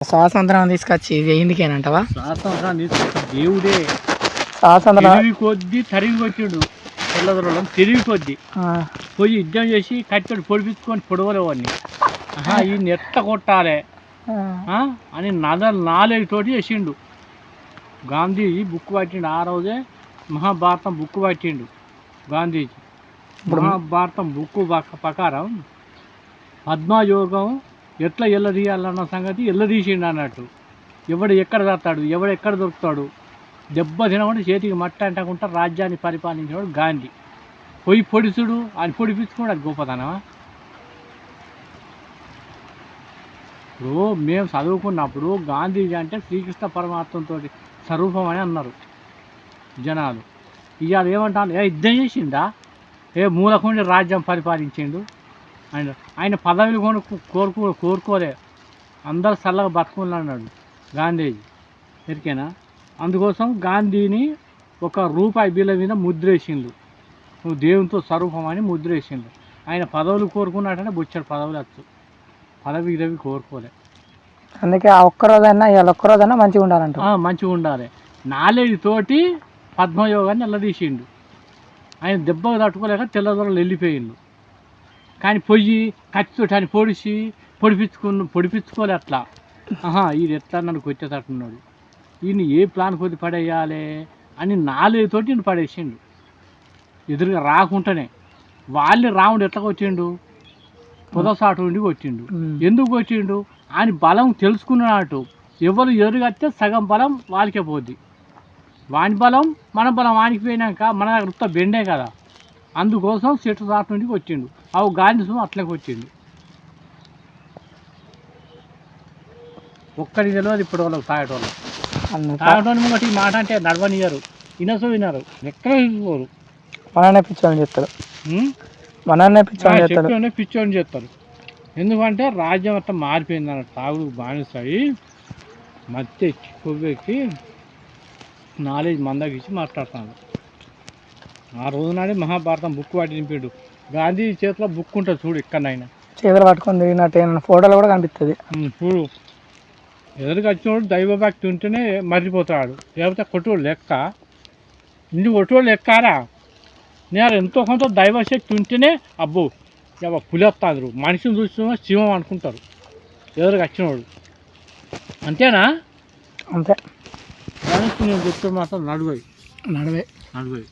స్వాతంత్రం తీసుకొచ్చి ఎందుకేనంటవా? స్వాతంత్రం తీసుకొచ్చిన దేవుడే. స్వాతంత్రం కొద్ది తరిగి కొట్టిండు తెల్లదొరలం తిరిగి కొద్ది. పోయి యుద్ధం చేసి కట్టెడు పొడిపించుకొని పొడవలేవాడిని. ఈ నెట్ట కొట్టాలి? అని నద నాలుగుతోటి చేసిండు. గాంధీ బుక్ పట్టిండు. ఆ రోజే మహాభారతం బుక్ పట్టిండు గాంధీజీ. మహాభారతం బుక్ ప్రకారం పద్మయోగం ఎట్లా ఎల్లదీయాలన్న సంగతి ఎల్లదీసిండు అన్నట్టు. ఎవడు ఎక్కడ దొరుకుతాడు ఎవడు ఎక్కడ దొరుకుతాడు? దెబ్బ తినకుండా చేతికి మట్ట అంటకుండా రాజ్యాన్ని పరిపాలించేవాడు గాంధీ. పొయ్యి పొడిచుడు అని పొడిపించుకోడు అది గొప్పతనమా? ఇప్పుడు మేము చదువుకున్నప్పుడు గాంధీజీ అంటే శ్రీకృష్ణ పరమాత్మతో స్వరూపం అని అన్నారు జనాలు. ఇవాళ ఏమంటాను ఏ యుద్ధం చేసిందా ఏ మూలకుండి రాజ్యం పరిపాలించిండు? ఆయన ఆయన పదవిని కూడా కోరుకో కోరుకోలే అందరు చల్లగా బతుకులు అన్నాడు గాంధీజీ. ఎరికేనా అందుకోసం గాంధీని ఒక రూపాయి బిల్ల మీద ముద్రేసిండు. నువ్వు దేవునితో స్వరూపం అని ముద్రేసిండు. ఆయన పదవులు కోరుకున్నాడంటే బొచ్చాడు పదవులు వచ్చు పదవి గిదవి కోరుకోలే. అందుకే ఆ ఒక్కరోజైనా ఇవాళ ఒక్కరోజైనా మంచిగా ఉండాలంట. మంచిగా ఉండాలి. నాలెడ్జ్ తోటి పద్మయోగాన్ని నిలదీసిండు. ఆయన దెబ్బకు తట్టుకోలేక తెల్లదొరలు వెళ్ళిపోయిండు. కానీ పొయ్యి కత్తితోటి ఆయన పొడిచి పొడిపించుకున్న పొడిపించుకోలే అట్లా. ఆహా ఇది ఎట్లా నన్ను కొట్టేటట్టున్నాడు. ఈయన ఏ ప్లాన్ కొద్ది పడేయాలి అని నాలుగు తోటి ఈయన పడేసిండు. ఎదురుగా రాకుండానే వాళ్ళే రాముడు ఎట్లా కొట్టిండు? పొదసాటు ఉండి కొట్టిండు. ఎందుకు కొట్టిండు? ఆయన బలం తెలుసుకున్నట్టు. ఎవరు ఎదురుగస్తే సగం బలం వాళ్ళకే పోద్ది. వాని బలం మన బలం వానికి పోయినాక మన దగ్గర బెండే కదా. అందుకోసం చెట్టు సాటు నుండి వచ్చిండు అవు గాంధీ సుమ అట్లే వచ్చిండు ఒక్కడికి తెలియదు ఇప్పుడు వాళ్ళకి తాగేటోళ్ళు. తాగటోని ముంగటి మాట అంటే నడవనియరు వినసో వినరు. ఎక్కడ వినుకోరు మననే పిచ్చోని చెప్తాడు ఉం? మననే పిచ్చోని చెప్తూనే పిచ్చోని చేస్తారు. ఎందుకంటే రాజ్యం అంతా మారిపోయింది అన్నట్టు తాగుడు బానిస్తాయి మధ్య ఎక్కి కొవ్వెక్కి నాలెడ్జ్ మందగిచ్చి మాట్లాడుతున్నాడు ఆ రోజు నాడే మహాభారతం బుక్ వాటి నింపాడు. గాంధీ చేతిలో బుక్ ఉంటుంది చూడు ఎక్కడైనా చేతులు పట్టుకొని తిరిగినట్టు ఫోటోలు కూడా కనిపిస్తుంది చూడు. ఎదురుగా వచ్చినోడు దైవభక్తి ఉంటేనే మర్చిపోతాడు లేకపోతే కొట్టుడు లెక్క. ఇంటి కొట్టుడు లెక్కారా? నేను ఎంతో కొంత దైవశక్తి ఉంటేనే అబ్బో పులేస్తాడు మనిషిని చూస్తున్నా శివం అనుకుంటారు. ఎదురుగా వచ్చినోడు. అంతేనా? అంతే. దానికి నేను చెప్తే మాత్రం నడువై. నడవే. నడువై.